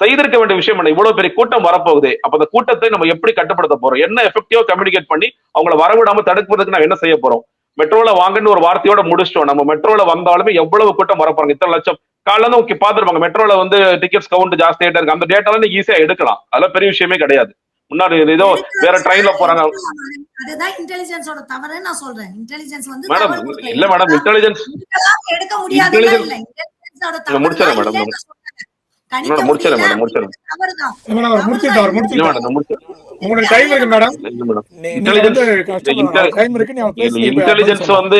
செய்திருக்க வேண்டிய விஷயம் என்ன? இவ்வளவு பெரிய கூட்டம் வரப்போகுது. அப்ப அந்த கூட்டத்தை நம்ம எப்படி கட்டுப்படுத்த போறோம்? என்ன எஃபெக்டிவா கம்யூனிகேட் பண்ணி அவங்கள வரவிடாம தடுக்கிறதுக்கு நம்ம என்ன செய்ய போறோம்? மெட்ரோல வாங்கன்னு ஒரு வார்த்தையோட முடிச்சிட்டோம். நம்ம மெட்ரோல வந்தாலுமே எவ்வளவு கூட்டம் வரப்போறாங்க இத்தனை லட்சம். காலைல இருந்து ஓகே பாத்துருப்பாங்க மெட்ரோல வந்து டிக்கெட்ஸ் கவுண்ட் ஜாஸ்தி ஆயிட்டே இருக்கு. அந்த டேட்டாலாம் நீங்க ஈஸியா எடுக்கலாம். அதெல்லாம் பெரிய விஷயமே கிடையாது. முன்னாடி ஏதோ வேற ட்ரெயின்ல போறாங்க. அதுதான் இன்டெலிஜென்ஸோட தவறுன்னு நான் சொல்றேன். இன்டெலிஜென்ஸ் வந்து மேடம். இல்ல மேடம் இன்டெலிஜென்ஸ் முடிச்சிடுறேன் மேடம். இன்டெலிஜென்ஸ் வந்து இன்டெலிஜென்ஸ் வந்து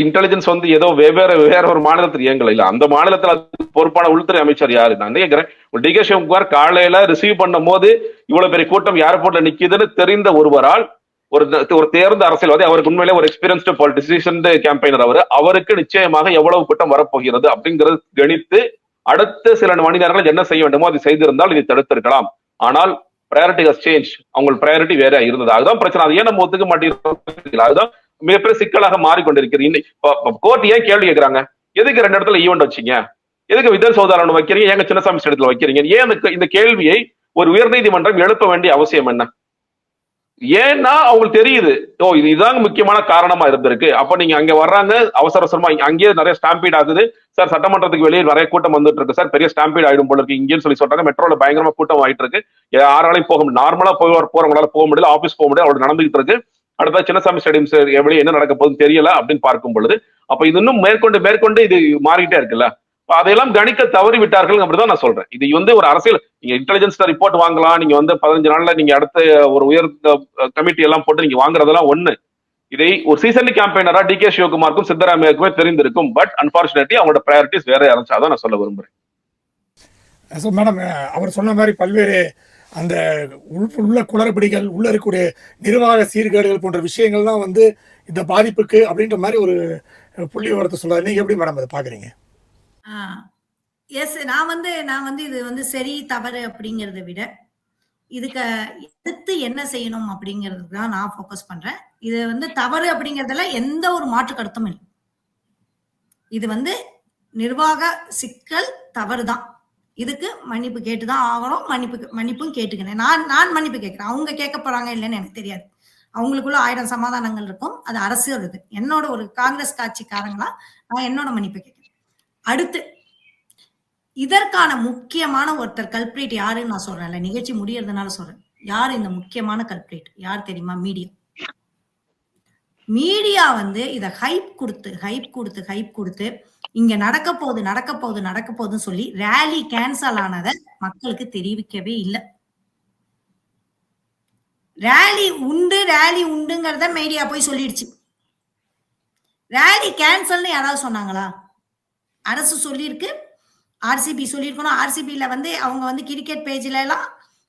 இன்டெலிஜென்ஸ் வந்து ஏதோ வெவ்வேறு வேற ஒரு மாநிலத்தில் இயங்கல. இல்ல அந்த மாநிலத்துல பொறுப்பான உள்துறை அமைச்சர் யாரு? நான் கேட்கிறேன் டி கே சிவகுமார் காலையில ரிசீவ் பண்ணும் போது இவ்வளவு பெரிய கூட்டம் ஏர்போர்ட்ல நிக்குதுன்னு தெரிந்த ஒருவரால் ஒரு ஒரு தேர்ந்த அரசியல்வாதி அவருக்கு உண்மையிலே ஒரு எக்ஸ்பீரியன்ஸ்டு பொலிட்டிசியன் கேம்பெயினர் அவர். அவருக்கு நிச்சயமாக எவ்வளவு கூட்டம் வரப்போகிறது அப்படிங்கிறது கணித்து அடுத்த சில மணி நேரங்கள் என்ன செய்ய வேண்டுமோ அதை செய்திருந்தால் இதை தடுத்திருக்கலாம். ஆனால் ப்ரையாரிட்டி ஹஸ் சேஞ்ச் அவங்க ப்ரையாரிட்டி வேற இருந்தது. அதுதான் பிரச்சனை. அது ஏன் நம்ம ஒத்துக்க மாட்டேங்கிறோம்? அதுதான் மிகப்பெரிய சிக்கலாக மாறிக்கொண்டிருக்கிறது. இன்னைக்கு கோர்ட் ஏன் கேள்வி கேட்கிறாங்க? எதுக்கு ரெண்டு இடத்துல ஈவெண்ட் வச்சீங்க? எதுக்கு விதல் சௌதால வைக்கிறீங்க? ஏங்க சின்னசாமி இடத்துல வைக்கிறீங்க ஏன் இந்த கேள்வியை ஒரு உயர்நீதிமன்றம் எழுப்ப வேண்டிய அவசியம் என்ன? ஏன்னா அவங்களுக்கு தெரியுது ஓ இது இதுதாங்க முக்கியமான காரணமா இருந்திருக்கு. அப்ப நீங்க அங்க வர்றாங்க அவசர அவசரமா அங்கே அங்கேயே நிறைய ஸ்டாம்பீட் ஆகுது. சார் சட்டமன்றத்துக்கு வெளியே நிறைய கூட்டம் வந்துட்டு இருக்கு சார். பெரிய ஸ்டாம்பீட் ஆயிடும் போல இருக்கு. இங்கேன்னு சொல்லி சொல்றாங்க. மெட்ரோல பயங்கரமா கூட்டம் ஆயிட்டு இருக்கு யாராலையும் போக முடியும் நார்மலா போய் போறவங்களால போக முடியல. ஆபீஸ் போக முடியல. அவருக்கு நடந்துகிட்டு இருக்கு. அடுத்த சின்னசாமி ஸ்டேடியம் சார் எப்படி என்ன நடக்க போகுதுன்னு தெரியல அப்படின்னு பார்க்கும் பொழுது அப்ப இது இன்னும் மேற்கொண்டு மேற்கொண்டு இது மாறிக்கிட்டே இருக்குல்ல? அதையெல்லாம் கணிக்க தவறி விட்டார்கள் அப்படிதான் நான் சொல்றேன். இது வந்து ஒரு அரசியல். நீங்க இன்டெலிஜென்ஸ் ரிப்போர்ட் வாங்கலாம் நீங்க வந்து பதினஞ்சு நாள்ல நீங்க அடுத்த ஒரு உயர் கமிட்டி எல்லாம் போட்டு நீங்க வாங்குறதெல்லாம் ஒண்ணு. இதை ஒரு சீசன்லி கேம்பெயினரா டி கே சிவகுமாருக்கும் சித்தராமையாக்குமே தெரிந்திருக்கும். பட் அன்பார்ச்சுனேட்லி அவங்களோட ப்ரையாரிட்டிஸ் வேற யாராச்சும் நான் சொல்ல விரும்புறேன். ஸோ மேடம் அவர் சொன்ன மாதிரி பல்வேறு அந்த உள்ள குளறுபடிகள் உள்ள இருக்கக்கூடிய நிர்வாக சீர்கேடுகள் போன்ற விஷயங்கள் தான் வந்து இந்த பாதிப்புக்கு அப்படின்ற மாதிரி ஒரு புள்ளி விவரத்தை சொல்றாரு. நீங்க எப்படி மேடம் அதை பாக்குறீங்க? எஸ் நான் வந்து நான் வந்து இது வந்து சரி தவறு அப்படிங்கறத விட இதுக்கு எடுத்து என்ன செய்யணும் அப்படிங்கிறது தான் நான் ஃபோக்கஸ் பண்றேன். இது வந்து தவறு அப்படிங்கறதுல எந்த ஒரு மாற்று கருத்தும் இல்லை. இது வந்து நிர்வாக சிக்கல் தவறு தான். இதுக்கு மன்னிப்பு கேட்டுதான் ஆகணும். மன்னிப்பு மன்னிப்பும் கேட்டுக்கிறேன் நான் நான் மன்னிப்பு கேட்கிறேன். அவங்க கேட்க போறாங்க இல்லைன்னு எனக்கு தெரியாது. அவங்களுக்குள்ள ஆயிரம் சமாதானங்கள் இருக்கும். அது அரசியல் இது. என்னோட ஒரு காங்கிரஸ் கட்சிக்காரங்களா நான் என்னோட மன்னிப்பு கேட்கிறேன். அடுத்து இதற்கான முக்கியமான ஒருத்தர் கல்பிரேட் யாருன்னு நான் சொல்றேன்ல நிகழ்ச்சி முடியறதுனால சொல்றேன். யார் இந்த முக்கியமான கல்பிரேட் யார் தெரியுமா? மீடியா மீடியா வந்து இத ஹைப் கொடுத்து ஹைப் கொடுத்து ஹைப் கொடுத்து இங்க நடக்க போகுது நடக்க போகுது நடக்க போகுதுன்னு சொல்லி ரேலி கேன்சல் ஆனதை மக்களுக்கு தெரிவிக்கவே இல்லை. ரேலி உண்டு ரேலி உண்டுங்கிறத மீடியா போய் சொல்லிடுச்சு. ரேலி கேன்சல்னு யாராவது சொன்னாங்களா? அரசு சொல்லியிருக்கு. ஆர்சிபி சொல்லியிருக்கணும். ஆர்சிபியில் வந்து அவங்க வந்து கிரிக்கெட் பேஜ்ல எல்லாம்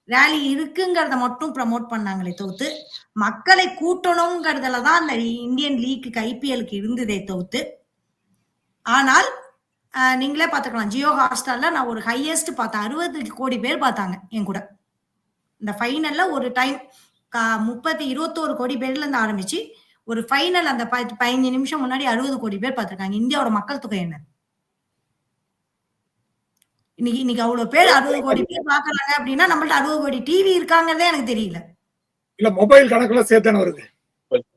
ரேலி இருக்குங்கிறத மட்டும் ப்ரமோட் பண்ணாங்களே தவிர்த்து மக்களை கூட்டணுங்கிறதுல தான் அந்த இந்தியன் லீக்கு ஐபிஎலுக்கு இருந்ததே தவிர்த்து. ஆனால் நீங்களே பார்த்துக்கலாம். ஜியோ ஹாட்ஸ்டார்ல நான் ஒரு ஹையஸ்ட் பார்த்தேன் அறுபது கோடி பேர் பார்த்தாங்க என் கூட. இந்த ஃபைனல்ல ஒரு டைம் முப்பத்தி இருபத்தோரு கோடி பேர்ல இருந்து ஆரம்பிச்சு ஒரு ஃபைனல் அந்த ப- பதினஞ்சு நிமிஷம் முன்னாடி அறுபது கோடி பேர் பார்த்துருக்காங்க. இந்தியாவோட மக்கள் தொகை என்ன? இன்னைக்கு இன்னைக்கு அவ்வளவு பேர் அறுபது கோடி பேர் பாக்குறாங்க அப்படின்னா நம்மள்ட்ட அறுபது கோடி டிவி இருக்காங்கிறதே எனக்கு தெரியல. இல்ல மொபைல் கணக்குல சேர்த்தானே வருது.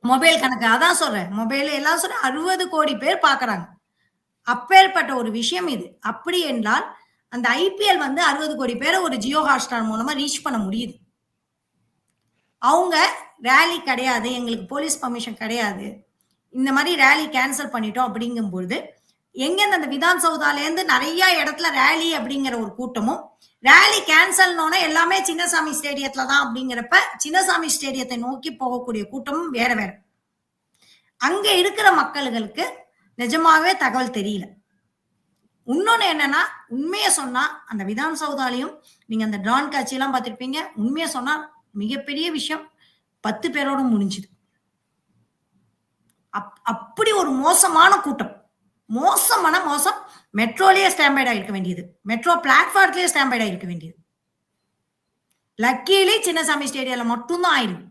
மொபைல் கணக்கு அதான் சொல்றேன். மொபைல் எல்லாம் சொல்றேன் அறுபது கோடி பேர் பாக்குறாங்க அப்பேற்பட்ட ஒரு விஷயம் இது. அப்படி என்றால் அந்த ஐபிஎல் வந்து அறுபது கோடி பேரை ஒரு ஜியோ ஹாட்ஸ்டார் மூலமா ரீச் பண்ண முடியுது. அவங்க ரேலி கிடையாது எங்களுக்கு போலீஸ் பர்மிஷன் கிடையாது. இந்த மாதிரி ரேலி கேன்சல் பண்ணிட்டோம் அப்படிங்கும்பொழுது எங்கேருந்து அந்த விதான் சௌதாலேருந்து நிறைய இடத்துல ரேலி அப்படிங்கிற ஒரு கூட்டமும் ரேலி கேன்சல்னோட எல்லாமே சின்னசாமி ஸ்டேடியத்துல தான் அப்படிங்கிறப்ப சின்னசாமி ஸ்டேடியத்தை நோக்கி போகக்கூடிய கூட்டமும் வேற வேற. அங்க இருக்கிற மக்களுக்கு நிஜமாவே தகவல் தெரியல. இன்னொன்னு என்னன்னா உண்மையை சொன்னா அந்த விதான் சௌதாலையும் நீங்க அந்த ட்ரான் காட்சியெல்லாம் பார்த்திருப்பீங்க உண்மையை சொன்னா மிகப்பெரிய விஷயம் பத்து பேரோட முடிஞ்சுது. அப்- அப்படி ஒரு மோசமான கூட்டம். மோசமான மோசம் மெட்ரோலயே ஸ்டாம்பைட் இருக்க வேண்டியது. மெட்ரோ பிளாட்ஃபார்ம்லயே ஸ்டாம்பைட் இருக்க வேண்டியது. லக்கியிலே சின்னசாமி ஸ்டேடியம்ல மட்டும்தான் ஆயிடும்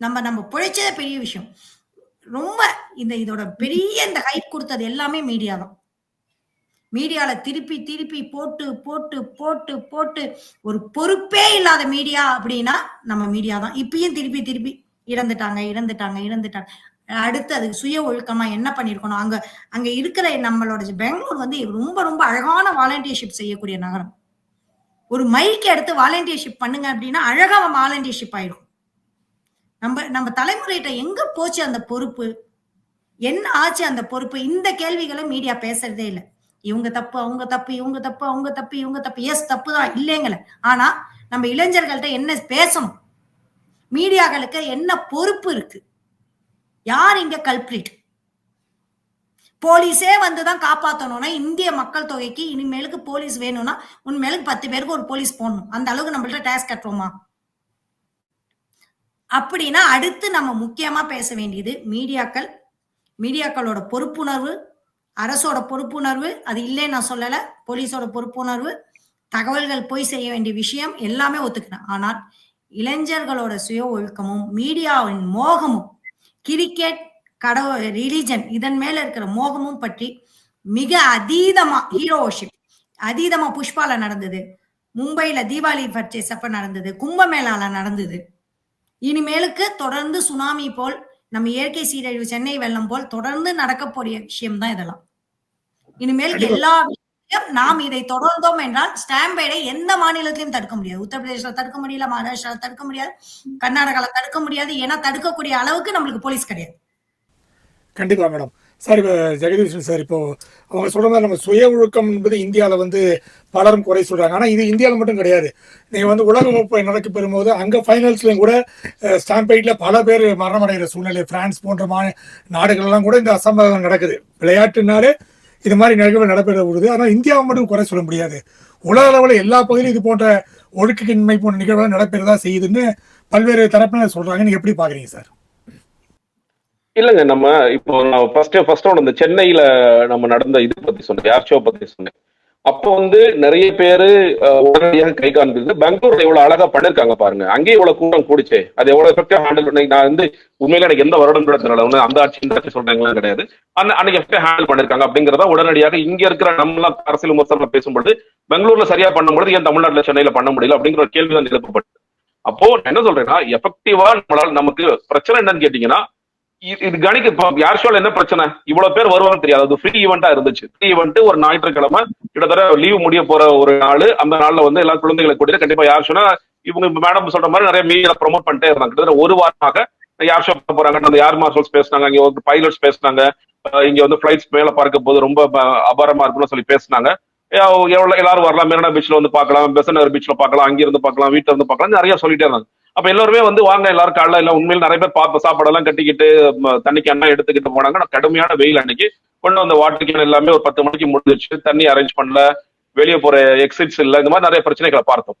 நம்ம நம்ம பிழைச்சதே பெரிய விஷயம். ரொம்ப இந்த இதோட பெரிய இந்த ஹைப் கொடுத்தது எல்லாமே மீடியா தான். மீடியால திருப்பி திருப்பி போட்டு போட்டு போட்டு போட்டு ஒரு பொறுப்பே இல்லாத மீடியா அப்படின்னா நம்ம மீடியா தான். இப்பயும் திருப்பி திருப்பி இறந்துட்டாங்க இறந்துட்டாங்க இறந்துட்டாங்க. அடுத்து அதுக்கு சுய ஒழுக்கமா என்ன பண்ணிருக்கணும்? அங்க அங்க இருக்கிற நம்மளோட பெங்களூர் வந்து ரொம்ப ரொம்ப அழகான வாலண்டியர்ஷிப் செய்யக்கூடிய நகரம். ஒரு மைக் எடுத்து வாலண்டியர்ஷிப் பண்ணுங்க அப்படின்னா அழகா வாலண்டியர்ஷிப் ஆயிடும். நம்ம நம்ம தலைமுறைகிட்ட எங்க போச்சு அந்த பொறுப்பு? என்ன ஆச்சு அந்த பொறுப்பு? இந்த கேள்விகளை மீடியா பேசுறதே இல்லை. இவங்க தப்பு அவங்க தப்பு இவங்க தப்பு அவங்க தப்பு இவங்க தப்பு. எஸ் தப்பு தான் இல்லைங்கள. ஆனா நம்ம இளைஞர்கள்ட்ட என்ன பேசணும்? மீடியாக்களுக்கு என்ன பொறுப்பு இருக்கு? யார் இங்க கல்பிரிட் போலீஸே வந்துதான் காப்பாத்தணும்னா இந்திய மக்கள் தொகைக்கு இனிமேலுக்கு போலீஸ் வேணும்னா உண்மையிலுக்கு பத்து பேருக்கு ஒரு போலீஸ் போடணும். அந்த அளவுக்கு நம்மள்ட்ட டேக்ஸ் கட்டுறோமா? அப்படின்னா அடுத்து நம்ம முக்கியமா பேச வேண்டியது மீடியாக்கள் மீடியாக்களோட பொறுப்புணர்வு அரசோட பொறுப்புணர்வு அது இல்லைன்னு நான் சொல்லல போலீஸோட பொறுப்புணர்வு தகவல்கள் போய் செய்ய வேண்டிய விஷயம் எல்லாமே ஒத்துக்கிறேன் ஆனால் இளைஞர்களோட சுய ஒழுக்கமும் மீடியாவின் மோகமும் கிரிக்கெட் கடவுள் ரிலிஜன் இதன் மேல இருக்கிற மோகமும் பற்றி மிக அதீதமா ஹீரோஷிப் அதீதமா புஷ்பால நடந்தது. மும்பைல தீபாவளி பர்ச்சேஸ் அப்ப நடந்தது. கும்பமேளால நடந்தது. இனிமேலுக்கு தொடர்ந்து சுனாமி போல் நம்ம இயற்கை சீரழிவு சென்னை வெள்ளம் போல் தொடர்ந்து நடக்கக்கூடிய விஷயம் தான் இதெல்லாம். இனிமேல் எல்லா நாம் இதை தொடர்ந்தோம் என்றால் ஸ்டாம்பேடை எந்த மாநிலத்திலும் தடுக்க முடியாது. உத்தரப்பிரதேசல தடுக்க முடியல மகாராஷ்டிரால தடுக்க முடியாது கர்நாடகால தடுக்க முடியாது ஏன்னா தடுக்கக்கூடிய அளவுக்கு நம்மளுக்கு போலீஸ் கிடையாது. கண்டிப்பா மேடம். சார் இப்போ ஜெகதீஷன் சார் இப்போ அவங்க சொல்ற மாதிரி நம்ம சுய ஒழுக்கம் என்பது இந்தியாவில் வந்து பலரும் குறை சொல்றாங்க. ஆனால் இது இந்தியாவில் மட்டும் கிடையாது. நீங்கள் வந்து உலக கோப்பை நடக்க பெறும்போது அங்கே ஃபைனல்ஸ்லையும் கூட ஸ்டாம்பைட்டில் பல பேர் மரணமடைகிற சூழ்நிலை. பிரான்ஸ் போன்ற மா நாடுகள்லாம் கூட இந்த அசம்பாவிதம் நடக்குது. விளையாட்டுனாலே இது மாதிரி நிகழ்வு நடைபெற விடுது ஆனால் இந்தியாவை மட்டும் குறை சொல்ல முடியாது. உலக அளவில் எல்லா பகுதியிலும் இது போன்ற ஒழுக்கின்மை போன்ற நிகழ்வுகள் நடைபெறதா செய்யுதுன்னு பல்வேறு தரப்பினர் சொல்றாங்க. நீங்க எப்படி பாக்குறீங்க சார்? இல்லைங்க. நம்ம இப்போ நான் ஃபர்ஸ்ட் ஃபர்ஸ்ட் ஒன்று இந்த சென்னையில நம்ம நடந்த இது பத்தி சொன்னேன். ஏர் ஷோ பத்தி சொன்னேன். அப்போ வந்து நிறைய பேரு உடனடியாக கை காண்பிது பெங்களூர்ல எவ்வளவு அழகா பண்ணிருக்காங்க பாருங்க. அங்கேயே இவ்வளவு கூட்டம் கூடிச்சு. அது எவ்வளவு எஃபெக்டா ஹேண்டில் பண்ணி நான் வந்து உண்மையில எனக்கு எந்த வருடம் கூட தெரியல. ஒண்ணு அந்த ஆட்சி இந்த ஆட்சி சொல்றாங்களாம் கிடையாது. அந்த அன்னைக்கு எஃபெக்டா ஹேண்டில் பண்ணிருக்காங்க அப்படிங்கறத உடனடியாக இங்க இருக்கிற நம்மளாம் அரசியல் விமர்சனம் பேசும்பொழுது பெங்களூர்ல சரியா பண்ணும்போது ஏன் தமிழ்நாட்டுல சென்னையில பண்ண முடியல அப்படிங்கிற ஒரு கேள்வி தான் எழுப்பப்பட்டது அப்போ என்ன சொல்றேன்னா எஃபெக்டிவா நம்மளால நமக்கு பிரச்சனை என்னன்னு கேட்டீங்கன்னா இது கணிக்க இப்போ யார் ஷோல என்ன பிரச்சனை? இவ்வளவு பேர் வருவாங்க தெரியாது. அது ஃப்ரீ ஈவெண்டா இருந்துச்சு. ஃப்ரீ ஈவெண்ட் ஒரு ஞாயிற்றுக்கிழமை கிட்டத்தட்ட லீவ் முடிய போற ஒரு நாள் அந்த நாள்ல வந்து எல்லா குழந்தைகளை கூட்டிட்டு கண்டிப்பா யார் ஷோனா இவங்க மேடம் சொல்ற மாதிரி நிறைய மீடியா ப்ரமோட் பண்ணிட்டே இருந்தாங்க. கிட்டத்தட்ட ஒரு வாரமாக யார் ஷோ பண்ண போறாங்க? அந்த யார் மார்ஷல்ஸ் பேசினாங்க இங்க வந்து பைலட்ஸ் பேசினாங்க இங்க வந்து பிளைட்ஸ் மேல பார்க்க போது ரொம்ப அபாரமா இருக்கும்னு சொல்லி பேசினாங்க. எவ்வளவு எல்லாரும் வரலாம். மெரினா பீச்ல வந்து பார்க்கலாம் பெசனர் பீச்ல பார்க்கலாம் அங்கிருந்து பார்க்கலாம் வீட்டுல இருந்து பார்க்கலாம் நிறைய சொல்லிட்டே இருந்தாங்க. அப்ப எல்லாருமே வந்து வாங்க எல்லாரும் காலைல எல்லாம் உண்மையில் நிறைய பேர் பார்ப்ப சாப்பாடெல்லாம் கட்டிக்கிட்டு தண்ணிக்கு அண்ணா எடுத்துக்கிட்டு போனாங்க. கடுமையான வெயில் அன்னைக்கு. கொண்டு வந்த வாட்டர் கேன் எல்லாமே ஒரு பத்து மணிக்கு முடிஞ்சிச்சு தண்ணி அரேஞ்ச் பண்ணல. வெளியே போற எக்ஸிட்ஸ் இல்ல. இந்த மாதிரி நிறைய பிரச்சனைகளை பார்த்தோம்.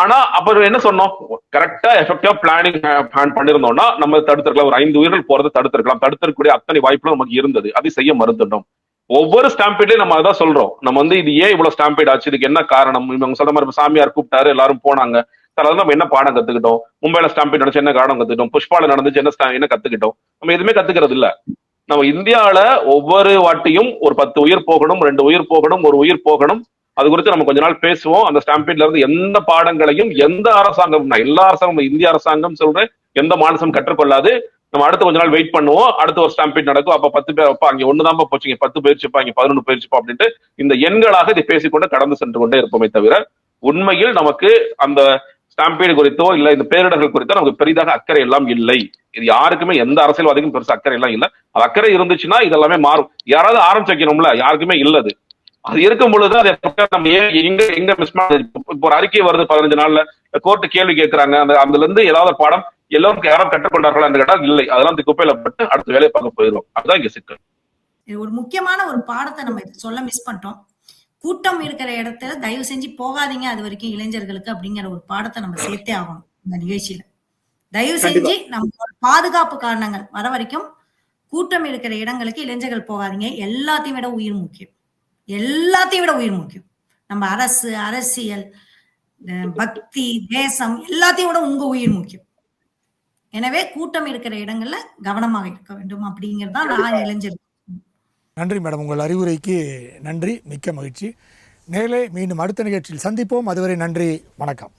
ஆனா அப்ப என்ன சொன்னோம்? கரெக்டா எஃபெக்டிவா பிளானிங் பிளான் பண்ணிருந்தோம்னா நம்ம தடுத்திருக்கலாம். ஒரு ஐந்து உயிர்கள் போறதை தடுத்திருக்கலாம். தடுத்திருக்கக்கூடிய அத்தனை வாய்ப்புகளும் நமக்கு இருந்தது. அதை செய்ய மறுத்துட்டோம். ஒவ்வொரு ஸ்டாம்பீட்லயும் நம்ம அதான் சொல்றோம். நம்ம வந்து இது ஏன் இவ்வளவு ஸ்டாம்பீட் ஆச்சு? இதுக்கு என்ன காரணம்? இவங்க சொல்ற மாதிரி சாமியார் கூப்பிட்டாரு எல்லாரும் போனாங்க. சார் நம்ம என்ன பாடம் கத்துக்கிட்டோம்? மும்பைல ஸ்டாம்பேட் நடந்துச்சு என்ன காரணம் கத்துக்கிட்டோம்? புஷ்பால நடந்துச்சு என்ன sta- என்ன கத்துக்கிட்டோம்? நம்ம எதுவுமே கத்துக்கிறது இல்ல. நம்ம இந்தியால ஒவ்வொரு வாட்டியும் ஒரு பத்து உயிர் போகணும் ரெண்டு உயிர் போகணும் ஒரு உயிர் போகணும். அது குறித்து நம்ம கொஞ்ச நாள் பேசுவோம். அந்த ஸ்டாம்பேட்ல இருந்து எந்த பாடங்களையும் எந்த அரசாங்கம் நான் எல்லா அரசாங்கம் இந்திய அரசாங்கம் சொல்றேன் எந்த மாநிலம் கற்றுக்கொள்ளாது. நம்ம அடுத்து கொஞ்ச நாள் வெயிட் பண்ணுவோம். அடுத்து ஒரு ஸ்டாம்பேட் நடக்கும். அப்ப பத்து பேர் அப்பா அங்க ஒண்ணுதான் போச்சுங்க பத்து பயிற்சிப்பா இங்க பதினொன்று பயிற்சிப்பா அப்படின்ட்டு இந்த எண்களாக இதை பேசிக்கொண்டு கடந்து சென்று கொண்டே இருப்போமே தவிர உண்மையில் நமக்கு அந்த ஸ்டாம்பீடு குறித்தோ இல்ல இந்த பேரிடர்கள் குறித்தோ நமக்கு பெரிதாக அக்கறை எல்லாம் இல்லை. இது யாருக்குமே எந்த அரசியல்வாதிக்கும் பெருசு அக்கறை எல்லாம் இல்ல. அது அக்கறை இருந்துச்சுன்னா இதெல்லாமே மாறும். யாராவது ஆரம்பிச்சிக்கணும்ல யாருக்குமே இல்ல அது இருக்கும் பொழுது அதை நம்ம ஏன் எங்க எங்க மிஸ் இப்போ ஒரு அறிக்கை வருது பதினஞ்சு நாள்ல. கோர்ட்டு கேள்வி கேட்கறாங்க. அந்த அதுல இருந்து ஏதாவது பாடம் எல்லோரும் யாரும் கற்றுக்கொண்டார்களா என்று கேட்டால் இல்லை. அதெல்லாம் குப்பையில பட்டு அடுத்த வேலையை பார்க்க போயிடும் அதுதான் இங்க சிக்கல். ஒரு முக்கியமான ஒரு பாடத்தை நம்ம சொல்ல மிஸ் பண்ணிட்டோம். கூட்டம் இருக்கிற இடத்துல தயவு செஞ்சு போகாதீங்க அது வரைக்கும் இளைஞர்களுக்கு அப்படிங்கிற ஒரு பாடத்தை நம்ம சேர்த்தே ஆகணும் இந்த நிகழ்ச்சியில. தயவு செஞ்சு நம்ம பாதுகாப்பு காரணங்கள் வர வரைக்கும் கூட்டம் இருக்கிற இடங்களுக்கு இளைஞர்கள் போகாதீங்க. எல்லாத்தையும் விட உயிர் முக்கியம். எல்லாத்தையும் விட உயிர் முக்கியம். நம்ம அரசு அரசியல் பக்தி தேசம் எல்லாத்தையும் விட உங்க உயிர் முக்கியம். எனவே கூட்டம் இருக்கிற இடங்கள்ல கவனமாக இருக்க வேண்டும் அப்படிங்கிறது தான் நான் இளைஞர் நன்றி மேடம். உங்கள் அறிவுரைக்கு நன்றி. மிக்க மகிழ்ச்சி. நேரிலே மீண்டும் அடுத்த நிகழ்ச்சியில் சந்திப்போம். அதுவரை நன்றி. வணக்கம்.